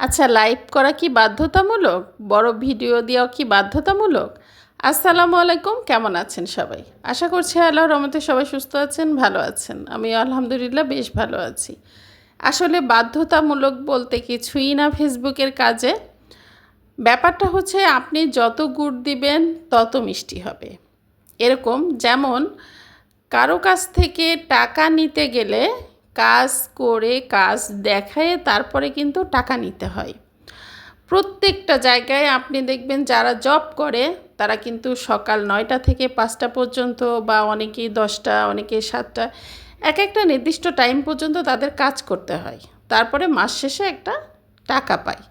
আচ্ছা লাইভ করা কি বাধ্যতামূলক? বড় ভিডিও দেওয়া কি বাধ্যতামূলক? আসসালামু আলাইকুম, কেমন আছেন সবাই? আশা করছি আল্লাহর রহমতে সবাই সুস্থ আছেন, ভালো আছেন। আমি আলহামদুলিল্লাহ বেশ ভালো আছি। আসলে বাধ্যতামূলক বলতে কিছুই না ফেসবুকের কাজে। ব্যাপারটা হচ্ছে আপনি যত গুড় দিবেন, তত মিষ্টি হবে। এরকম যেমন কারও কাছ থেকে টাকা নিতে গেলে কাজ করে, কাজ দেখায় তারপরে কিন্তু টাকা নিতে হয়। প্রত্যেকটা জায়গায় আপনি দেখবেন যারা জব করে, তারা কিন্তু সকাল নয়টা থেকে পাঁচটা পর্যন্ত বা অনেকেই দশটা, অনেকে সাতটা এক একটা নির্দিষ্ট টাইম পর্যন্ত তাদের কাজ করতে হয়। তারপরে মাস শেষে একটা টাকা পায়।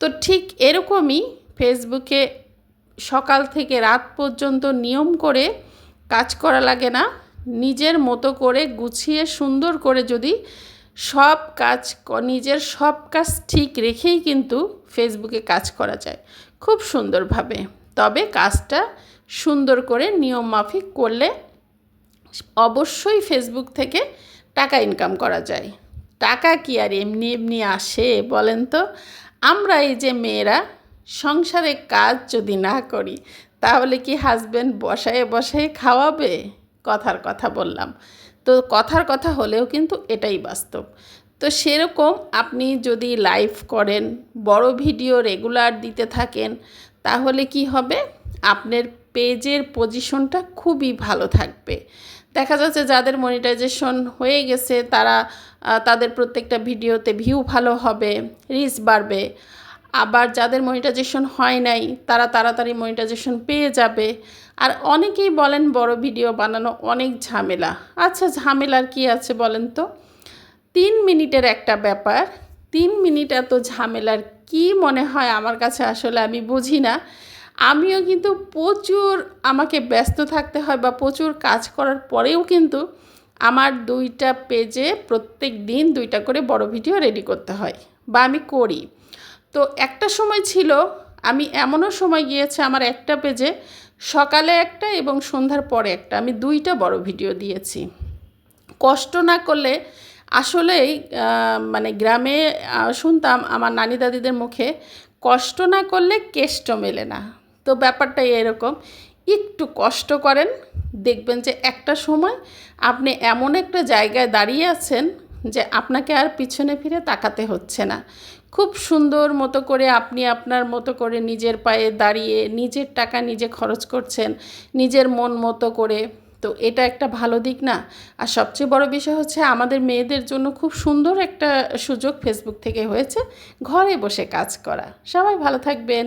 তো ঠিক এরকমই ফেসবুকে সকাল থেকে রাত পর্যন্ত নিয়ম করে কাজ করা লাগে না। নিজের মতো করে গুছিয়ে সুন্দর করে যদি সব কাজ নিজের সব কাজ ঠিক রেখেই কিন্তু ফেসবুকে কাজ করা যায়। খুব সুন্দরভাবে। তবে কাজটা সুন্দর করে নিয়ম মাফিক করলে অবশ্যই ফেসবুক থেকে টাকা ইনকাম করা যায়। টাকা কি আর এমনি এমনি আসে বলেন তো? আমরা এই যে মেয়েরা সংসারে কাজ যদি না করি, তাহলে কি হাজব্যান্ড বসায় বসায় খাওয়াবে? কথার কথা বললাম। তো কথার কথা হলেও কিন্তু এটাই বাস্তব। তো সেরকম আপনি যদি লাইভ করেন, বড় ভিডিও রেগুলার দিতে থাকেন, তাহলে কি হবে? আপনার পেজের পজিশনটা খুবই ভালো থাকবে। দেখা যাচ্ছে যাদের মনিটাইজেশন হয়ে গেছে, তারা তাদের প্রত্যেকটা ভিডিওতে ভিউ ভালো হবে রিচ বাড়বে। আবার যাদের মনিটাইজেশন হয় নাই, তারা তাড়াতাড়ি মনিটাইজেশন পেয়ে যাবে। আর অনেকেই বলেন বড় ভিডিও বানানো অনেক ঝামেলা। আচ্ছা ঝামেলার কি আছে বলেন তো? তিন মিনিটের একটা ব্যাপার। তিন মিনিট এত ঝামেলার কি মনে হয় আমার কাছে আসলে আমি বুঝি না। আমিও কিন্তু প্রচুর আমাকে ব্যস্ত থাকতে হয় বা প্রচুর কাজ করার পরেও কিন্তু আমার দুইটা পেজে প্রত্যেক দিন দুইটা করে বড় ভিডিও রেডি করতে হয় বা আমি করি। তো একটা সময় ছিল, আমি এমনও সময় গিয়েছে আমার একটা পেজে, সকালে একটা এবং সন্ধ্যার পরে একটা, আমি দুইটা বড় ভিডিও দিয়েছি। কষ্ট না করলে আসলেই মানে গ্রামে শুনতাম আমার নানি দাদিদের মুখে, কষ্ট না করলে কেষ্ট মেলে না। তো ব্যাপারটা এরকম, একটু কষ্ট করেন, দেখবেন যে একটা সময় আপনি এমন একটা জায়গায় দাঁড়িয়ে আছেন যে আপনাকে আর পিছনে ফিরে তাকাতে হচ্ছে না। খুব সুন্দর মতো করে আপনি আপনার মতো করে নিজের পায়ে দাঁড়িয়ে নিজের টাকা নিজে খরচ করছেন, নিজের মন মতো করে। তো এটা একটা ভালো দিক না? আর সবচেয়ে বড় বিষয় হচ্ছে আমাদের মেয়েদের জন্য খুব সুন্দর একটা সুযোগ ফেসবুক থেকে হয়েছে, ঘরে বসে কাজ করা। সবাই ভালো থাকবেন।